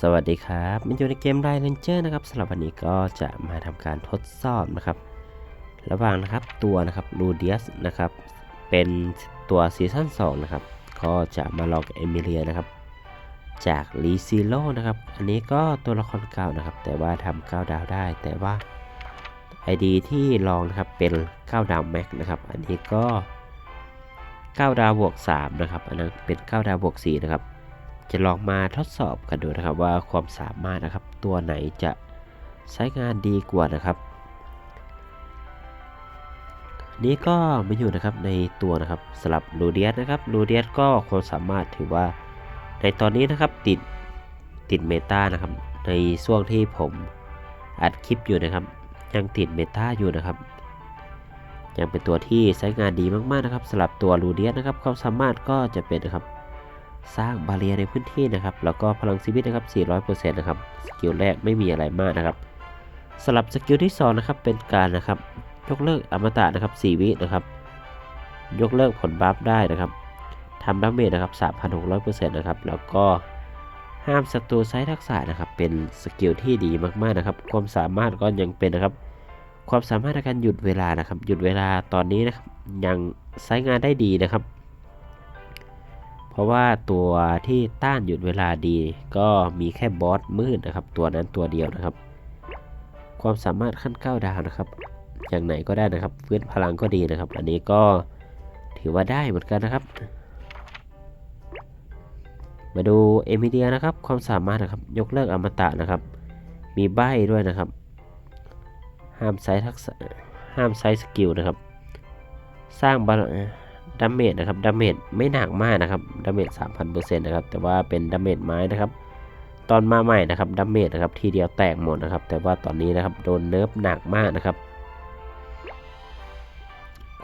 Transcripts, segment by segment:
สวัสดีครับมันอยู่ในเกมไ r เ n นเจอร์นะครับสำหรับวันนี้ก็จะมาทำการทดสอบนะครับ ระหว่างนะครับตัวนะครับลูเดียสนะครับ เป็นตัวซีซั่น2นะครับ ก็จะมาลองเอมิเลียนะครับ จากลีซิโลนะครับ อันนี้ก็ตัวละครเก่านะครับ แต่ว่าทำ9ดาวได้ แต่ว่า ID ที่ลองนะครับเป็น9ดาวแม็กนะครับ อันนี้ก็ 9 ดาวบวก3นะครับ อันนั้นเป็น 9 ดาวบวก4นะครับ จะลองมาทดสอบกันดูนะครับว่าความสามารถนะครับ ตัวไหนจะใช้งานดีกว่านะครับ นี้ก็มาอยู่นะครับในตัวนะครับสลับลูเดียสนะครับลูเดียสก็ความสามารถถือว่าในตอนนี้นะครับติดติดเมตานะครับ ในช่วงที่ผมอัดคลิปอยู่นะครับ ยังติดเมตาอยู่นะครับ ยังเป็นตัวที่ใช้งานดีมากๆนะครับสำหรับตัวลูเดียสนะครับความสามารถก็จะเป็นนะครับ สร้างบาเรียในพื้นที่นะครับ แล้วก็พลังชีวิตนะครับ 400%นะครับ สกิลแรกไม่มีอะไรมากนะครับสลับสกิลที่2นะครับ เป็นการนะครับ ยกเลิกอมตะนะครับ 4 วินะครับ ยกเลิกผลบัฟได้นะครับทำดาเมจนะครับ 3,600%นะครับ แล้วก็ห้ามศัตรูใช้ทักษะนะครับ เป็นสกิลที่ดีมากๆนะครับ ความสามารถก็ยังเป็นนะครับ ความสามารถในการหยุดเวลานะครับ หยุดเวลาตอนนี้นะครับ ยังใช้งานได้ดีนะครับ เพราะว่าตัวที่ต้านหยุดเวลาดีก็มีแค่บอสมืดนะครับ ตัวนั้นตัวเดียวนะครับ ความสามารถขั้นก้าดาวนะครับ อย่างไหนก็ได้นะครับฟื้นพลังก็ดีนะครับ อันนี้ก็ถือว่าได้เหมือนกันนะครับ มาดูเอมิเดียนะครับ ความสามารถนะครับยกเลิกอมตะนะครับ มีใบด้วยนะครับ ห้ามใช้ทักษะห้ามใช้สกิลนะครับ สร้างบาล ดาเมจนะครับดาเมจไม่หนักมากนะครับดาเมจ3,000%นะครับแต่ว่าเป็นดาเมจไม้นะครับ ตอนมาใหม่นะครับดาเมจนะครับทีเดียวแตกหมดนะครับ แต่ว่าตอนนี้นะครับโดนเนิร์ฟหนักมากนะครับ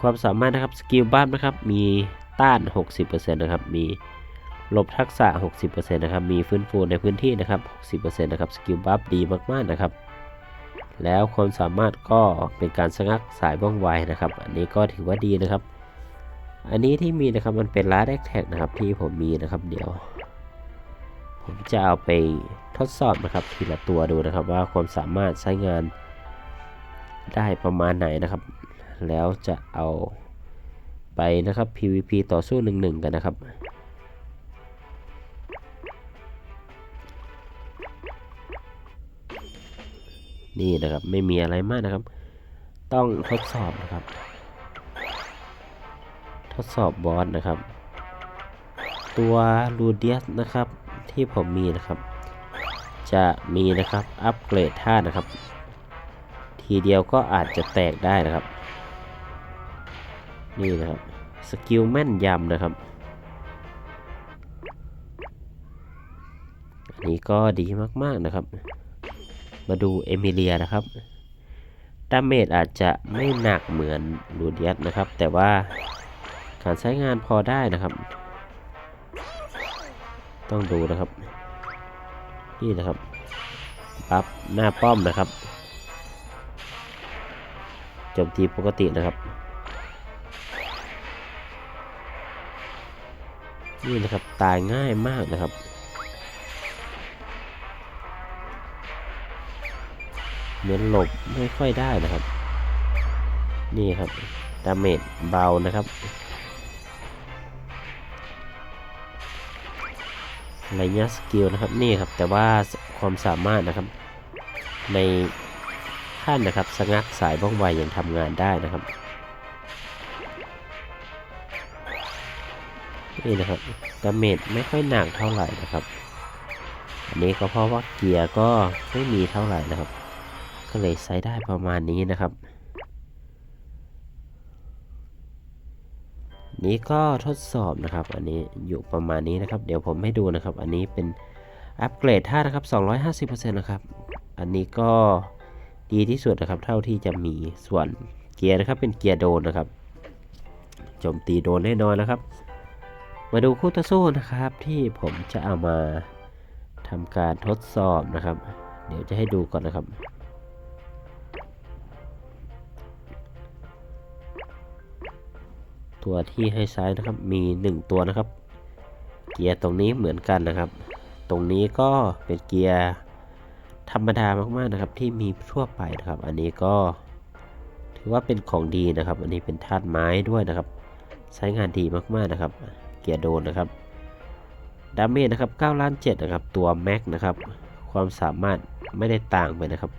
ความสามารถนะครับสกิลบ้านนะครับมีต้าน 60%นะครับมีลบทักษะ 60%นะครับมีฟื้นฟูในพื้นที่นะครับ 60%นะครับสกิลบัฟดีมากๆนะครับ แล้วความสามารถก็เป็นการสงักสายว่องไวนะครับ อันนี้ก็ถือว่าดีนะครับ อันนี้ที่มีนะครับมันเป็นลาดแอคแท็กนะครับที่ผมมีนะครับเดี๋ยว ผมจะเอาไปทดสอบนะครับทีละตัวดูนะครับว่าความสามารถใช้งานได้ประมาณไหนนะครับ แล้วจะเอาไปนะครับ PVP ต่อสู้หนึ่งหนึ่งกันนะครับ นี่นะครับไม่มีอะไรมากนะครับ ต้องทดสอบนะครับ ดสอบบอสนะครับ ตัวลูเดียสนะครับที่ผมมีนะครับ จะมีนะครับอัปเกรดท่านะครับ ทีเดียวก็อาจจะแตกได้นะครับ นี่นะครับสกิลแม่นยำนะครับอันนี้ก็ดีมากๆนะครับ มาดูเอมิเลียนะครับดาเมจอาจจะไม่หนักเหมือนลูเดียสนะครับ แต่ว่า การใช้งานพอได้นะครับ ต้องดูนะครับ นี่นะครับปั๊บหน้าป้อมนะครับโจมตีปกตินะครับ นี่นะครับตายง่ายมากนะครับเหมือนหลบไม่ค่อยได้นะครับ นี่ครับดาเมจเบานะครับ ระยะสกิลนะครับนี่ครับแต่ว่าความสามารถนะครับ ในขั้นนะครับสงักสายบ้องไวยังทำงานได้นะครับนี่นะครับดาเมจไม่ค่อยหนักเท่าไหร่นะครับ อันนี้ก็เพราะว่าเกียร์ก็ไม่มีเท่าไหร่นะครับ ก็เลยใช้ได้ประมาณนี้นะครับ นี้ก็ทดสอบนะครับ อันนี้อยู่ประมาณนี้นะครับ เดี๋ยวผมให้ดูนะครับ อันนี้เป็นอัปเกรดท่านะครับ 250%นะครับ อันนี้ก็ดีที่สุดนะครับ เท่าที่จะมีส่วนเกียร์นะครับ เป็นเกียร์โดนนะครับโจมตีโดนแน่นอนนะครับ มาดูคู่ต่อสู้นะครับ ที่ผมจะเอามาทำการทดสอบนะครับ เดี๋ยวจะให้ดูก่อนนะครับ ตัวที่ให้ใช้นะครับมี 1 ตัวนะครับ เกียร์ตรงนี้เหมือนกันนะครับ ตรงนี้ก็เป็นเกียร์ธรรมดามากๆนะครับ ที่มีทั่วไปนะครับ อันนี้ก็ถือว่าเป็นของดีนะครับ อันนี้เป็นธาตุไม้ด้วยนะครับ ใช้งานดีมากๆนะครับ เกียร์โดนนะครับดาเมจนะครับ9ล้าน7นะครับ ตัวแม็กนะครับ ความสามารถไม่ได้ต่างไปนะครับ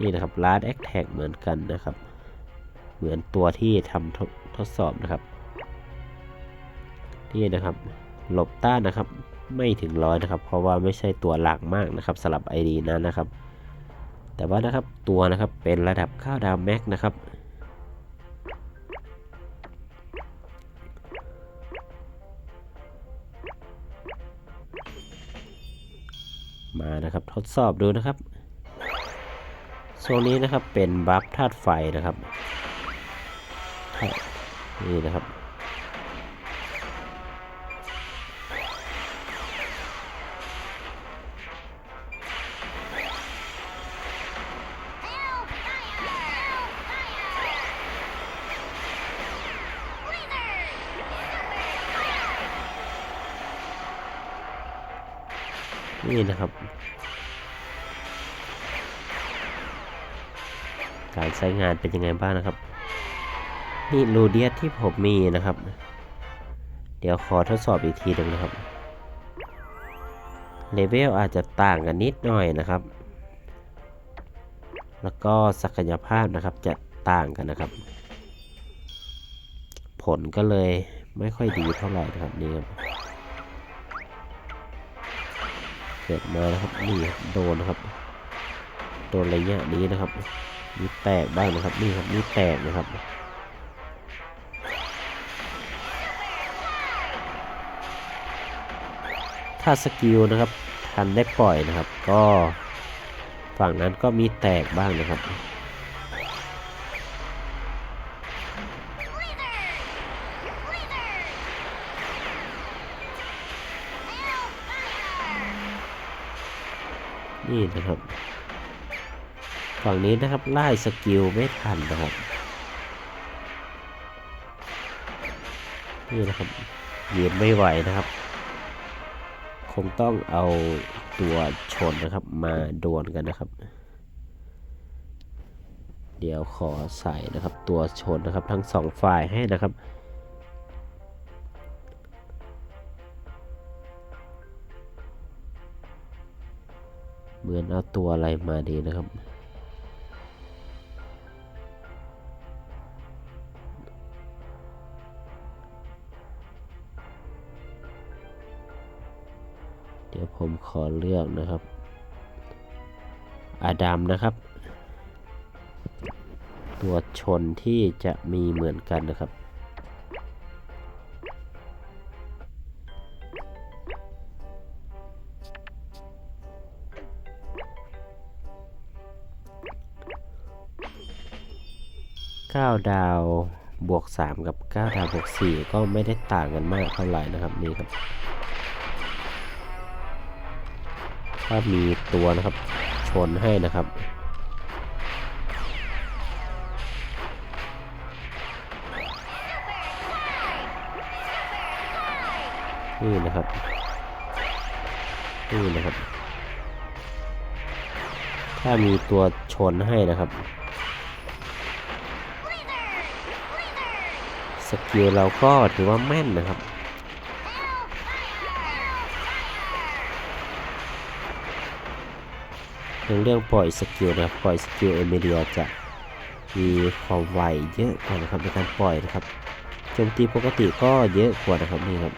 นี่นะครับลาดแอคแท็กเหมือนกันนะครับ เหมือนตัวที่ทำ ทดสอบนะครับนี่นะครับ หลบต้านนะครับ ไม่ถึงร้อยนะครับ เพราะว่าไม่ใช่ตัวหลักมากนะครับสำหรับ ID นั้นนะครับ แต่ว่านะครับตัวนะครับเป็นระดับ9ดาวแม็กนะครับมานะครับทดสอบดูนะครับโซนนี้นะครับเป็นบัฟธาตุไฟนะครับ นี่นะครับ นี่นะครับ การใช้งานเป็นยังไงบ้างนะครับ นี่รูเดียสที่ผมมีนะครับ เดี๋ยวขอทดสอบอีกทีหนึ่งนะครับเลเวลอาจจะต่างกันนิดหน่อยนะครับ แล้วก็ศักยภาพนะครับจะต่างกันนะครับ ผลก็เลยไม่ค่อยดีเท่าไหร่นะครับนี่ครับเกิดมานะครับนี่โดนนะครับโดนระยะนี้นะครับมีแตกบ้างนะครับนี่ครับนี่แตกนะครับ ถ้าสกิลนะครับทันได้ปล่อยนะครับ ก็ฝั่งนั้นก็มีแตกบ้างนะครับ นี่นะครับ ฝั่งนี้นะครับไล่สกิลไม่ทันนะครับนี่นะครับยืนไม่ไหวนะครับ คงต้องเอาตัวชนนะครับมาดวลกันนะครับ เดี๋ยวขอใส่นะครับตัวชนนะครับทั้งสองฝ่ายให้นะครับเหมือนเอาตัวอะไรมาดีนะครับ เดี๋ยวผมขอเลือกนะครับ อาดัมนะครับ ตัวชนที่จะมีเหมือนกันนะครับ 9 ดาวบวก 3 กับ 9 ดาวบวก 4 ก็ไม่ได้ต่างกันมากเท่าไหร่นะครับนี่ครับ ถ้ามีตัวนะครับ ชนให้นะครับ นี่นะครับ นี่นะครับ ถ้ามีตัวชนให้นะครับสกิลเราก็ถือว่าแม่นนะครับ เรื่องเรื่องปล่อยสกิลนะครับปล่อยสกิลเอเมเดียจะมีความไวเยอะกว่านะครับในการปล่อยนะครับโจมตีปกติก็เยอะกว่านะครับนี่ครับ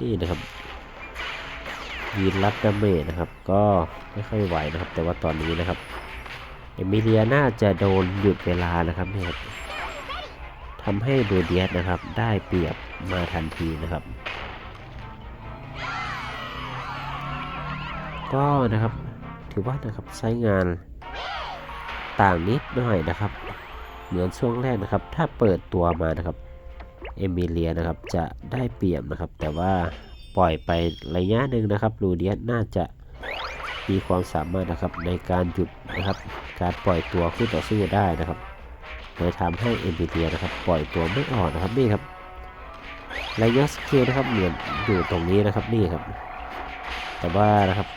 นี่นะครับยีนรับดาเมจนะครับ ก็ไม่ค่อยไหวนะครับ แต่ว่าตอนนี้นะครับ เอมิเลียน่าจะโดนหยุดเวลานะครับเนี่ยทำให้ดูเดียสนะครับ ได้เปรียบมาทันทีนะครับ ก็นะครับถือว่านะครับใช้งานต่างนิดหน่อยนะครับ เหมือนช่วงแรกนะครับ ถ้าเปิดตัวมานะครับเอมิเลียนะครับจะได้เปรียบนะครับ แต่ว่าปล่อยไประยะหนึ่งนะครับลูเดียสน่าจะ มีความสามารถนะครับในการหยุดนะครับการปล่อยตัวคู่ต่อสู้ได้นะครับเลยทำให้เอ็นบีเดียนะครับปล่อยตัวไม่ออกนะครับนี่ครับระยะสกิลนะครับเหมือนอยู่ตรงนี้นะครับนี่ครับ แต่ว่านะครับ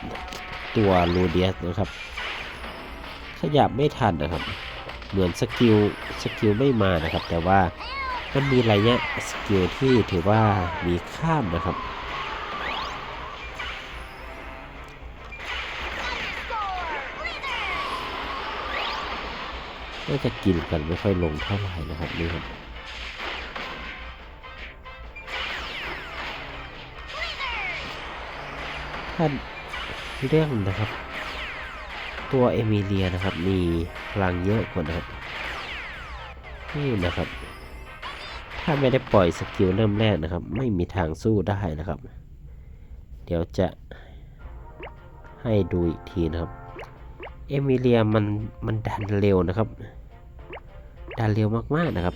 ตัวลูเดียสนะครับ ขยับไม่ทันนะครับ เหมือนสกิลสกิลไม่มานะครับ แต่ว่ามันมีระยะสกิลที่ถือว่ามีข้ามนะครับ น่าจะกินกันไม่ค่อยลงเท่าไหร่นะครับนี่ครับท่าเรื่องนะครับ ตัวเอมิเลียนะครับ มีพลังเยอะกว่านะครับนี่นะครับ ถ้าไม่ได้ปล่อยสกิลเริ่มแรกนะครับ ไม่มีทางสู้ได้นะครับ เดี๋ยวจะให้ดูอีกทีนะครับ เอมิเลียมันมันดันเร็วนะครับ ดันเร็วมาก ๆ นะครับ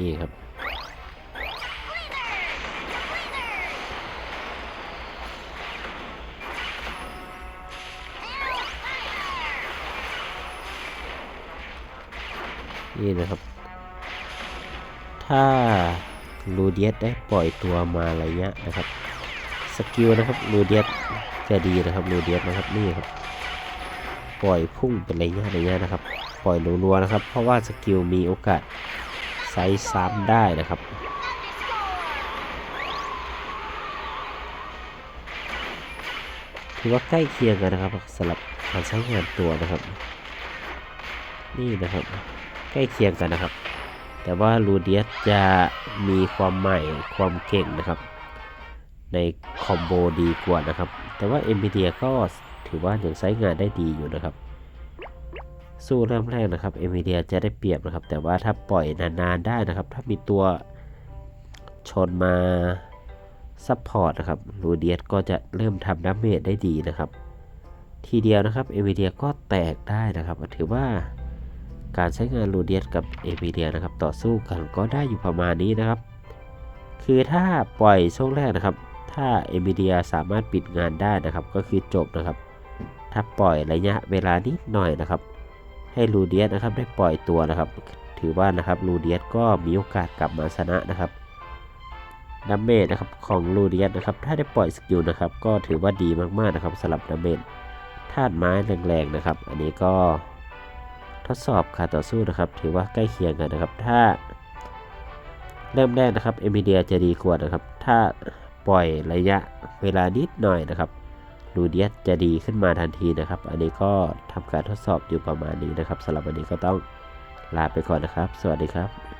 นี่ครับ นี่นะครับ ถ้าลูเดียสได้ปล่อยตัวมาระยะนะครับ สกิลนะครับลูเดียสจะดีนะครับลูเดียสนะครับนี่ครับ ปล่อยพุ่งเป็นระยะระยะนะครับ ปล่อยรัวๆนะครับ เพราะว่าสกิลมีโอกาสไซส์ซ้ำได้นะครับถือว่าใกล้เคียงกันนะครับสำหรับการใช้งานตัวนะครับ นี่นะครับ ใกล้เคียงกันนะครับ แต่ว่าลูเดียสจะมีความใหม่ความเก่งนะครับ ในคอมโบดีกว่านะครับ แต่ว่า n v i d i a ก็ ถือว่ายังใช้งานได้ดีอยู่นะครับ สู้เริ่มแรกนะครับ n v i d i a จะได้เปรียบนะครับ แต่ว่าถ้าปล่อยนานๆได้นะครับ ถ้ามีตัวชนมาซัพพอร์ตนะครับลูเดียสก็จะเริ่มทำดาเมจได้ดีนะครับ ทีเดียวนะครับ n v i d i a ก็แตกได้นะครับ ถือว่าการใช้งานลูเดียสกับ n v i d i a นะครับ ต่อสู้กันก็ได้อยู่ประมาณนี้นะครับ คือถ้าปล่อยช่วงแรกนะครับ ถ้า NVIDIA สามารถปิดงานได้นะครับ ก็คือจบนะครับ ถ้าปล่อยระยะเวลานิดหน่อยนะครับ ให้ลูเดียสนะครับได้ปล่อยตัวนะครับ ถือว่านะครับลูเดียสก็มีโอกาสกลับมาชนะนะครับดาเมจนะครับของลูเดียสนะครับถ้าได้ปล่อยสกิลนะครับก็ถือว่าดีมากๆนะครับสำหรับดาเมจธาตุไม้แรงๆนะครับ อันนี้ก็ทดสอบการต่อสู้นะครับ ถือว่าใกล้เคียงกันนะครับ ถ้า เริ่มแรกนะครับ NVIDIA จะดีกว่านะครับ ถ้าปล่อยระยะเวลานิดหน่อยนะครับ นูเดียสจะดีขึ้นมาทันทีนะครับ อันนี้ก็ทำการทดสอบอยู่ประมาณนี้นะครับสำหรับวันนี้ก็ต้องลาไปก่อนนะครับ สวัสดีครับ